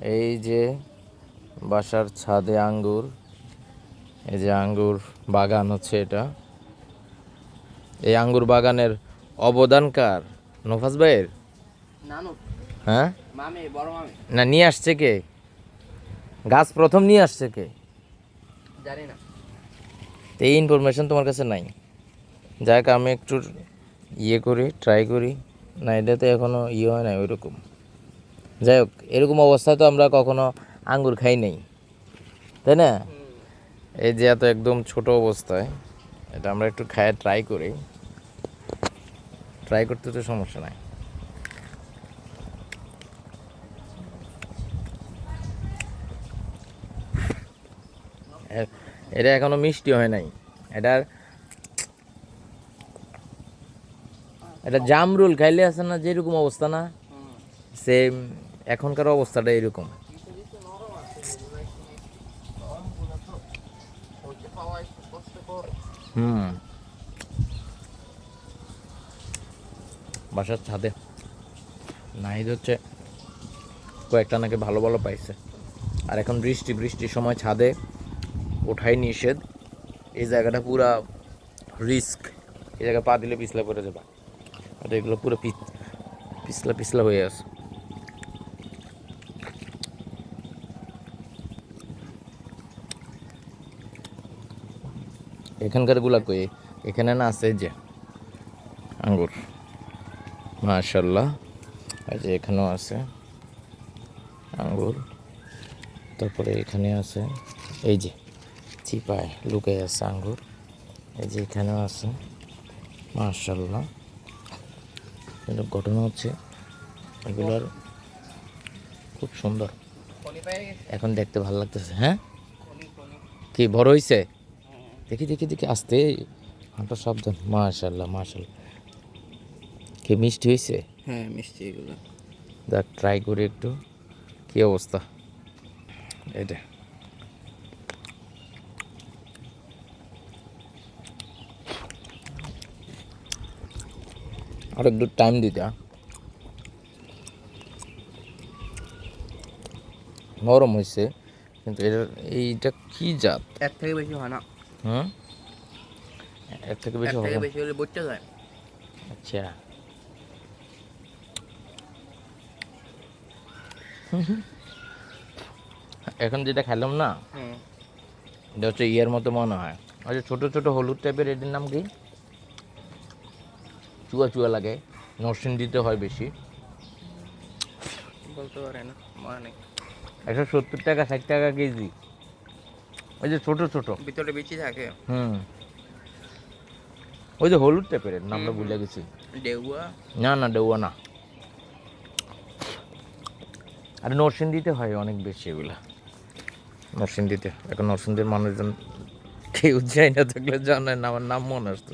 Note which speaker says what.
Speaker 1: এই যে বাসার ছাদে আঙ্গুর এই যে আঙ্গুর বাগান হচ্ছে এটা। এই আঙ্গুর বাগানের অবদান কার? নফাজ ভাইয়ের? হ্যাঁ? না নিয়ে আসছে কে? গাছ প্রথম নিয়ে আসছে কে?
Speaker 2: জানি না।
Speaker 1: এই ইনফরমেশন তোমার কাছে নাই। যাক আমি একটু ইয়ে করি ট্রাই করি। না এটাতে এখনও ইয়ে হয় না ওইরকম। যাই হোক এরকম অবস্থায় তো আমরা কখনো আঙ্গুর খাই নাই। তাই না? এই যে এত একদম ছোট অবস্থায় এটা আমরা একটু খায় ট্রাই করি। ট্রাই করতে তো সমস্যা নাই। এটা এখনও মিষ্টি হয় নাই। এটার এটা জামরুল খাইলে আছে না যেরকম অবস্থা না? সেম এখনকার অবস্থাটা এরকম। হুম। বাসার ছাদে। নাহিদ হচ্ছে কয়েকটা নাকি ভালো ভালো পাইছে। আর এখন বৃষ্টি, বৃষ্টির সময় ছাদে ওঠাই নিষেধ। এই জায়গাটা পুরা রিস্ক। এই জায়গায় পা দিলে পিছলা পড়ে যাবে। আর এগুলো পুরো পিছ- পিছলা পিছলা হয়ে আছে। এখানকারগুলা কই? এখানে না আছে যে, আঙ্গুর। মাশাল্লাহ এই যে এখানেও আছে আঙ্গুর। তারপরে এখানে আছে, এই যে চিপায় লুকে আছে আঙ্গুর। এই যে এখানেও আছে মার্শাল্লাহ কিন্তু ঘটনা হচ্ছে, এগুলোর খুব সুন্দর। এখন দেখতে ভালো লাগতেছে হ্যাঁ? কি, বড় হয়েছে দেখি দেখি দেখি আসতে। হাঁটা সাবধান। মাশাল্লাহ মাশাল্লাহ কি মিষ্টি হয়েছে
Speaker 2: হ্যাঁ মিষ্টি এগুলো।
Speaker 1: দেখ ট্রাই করি একটু। কি অবস্থা? এটা আর একটু টাইম দিতে? নরম হয়েছে কিন্তু এটা এইটা কি জাত?
Speaker 2: এর থেকে বেশি হয় না।
Speaker 1: হুম এর থেকে বেশি হবে
Speaker 2: বেশি হলে বইটা যায়।
Speaker 1: আচ্ছা। এখন যেটা খেলাম না এটা হচ্ছে ইয়ের মতো মনে হয়। আচ্ছা ছোটো ছোটো হলুদ টাইপের এটির নাম কি? চুয়া চুয়া লাগে নরসিং দিতে হয় বেশি।
Speaker 2: বলতে পারে না মনে নেই।
Speaker 1: একশো সত্তর টাকা ষাট টাকা কেজি। ওই যে ছোট ছোট।
Speaker 2: ভিতরে বিচি থাকে।
Speaker 1: হুম। ওই যে হলুদ টাইপের নামটা ভুলে গেছি।
Speaker 2: ডেউয়া।
Speaker 1: না না ডেউয়া না। আর নরসিংদীতে হয় অনেক বেশি এগুলা। নরসিংদীতে এখন নরসিংদীর মানুষজন কেউ যায় না থাকলে জানেন না আমার নাম মনে আসতো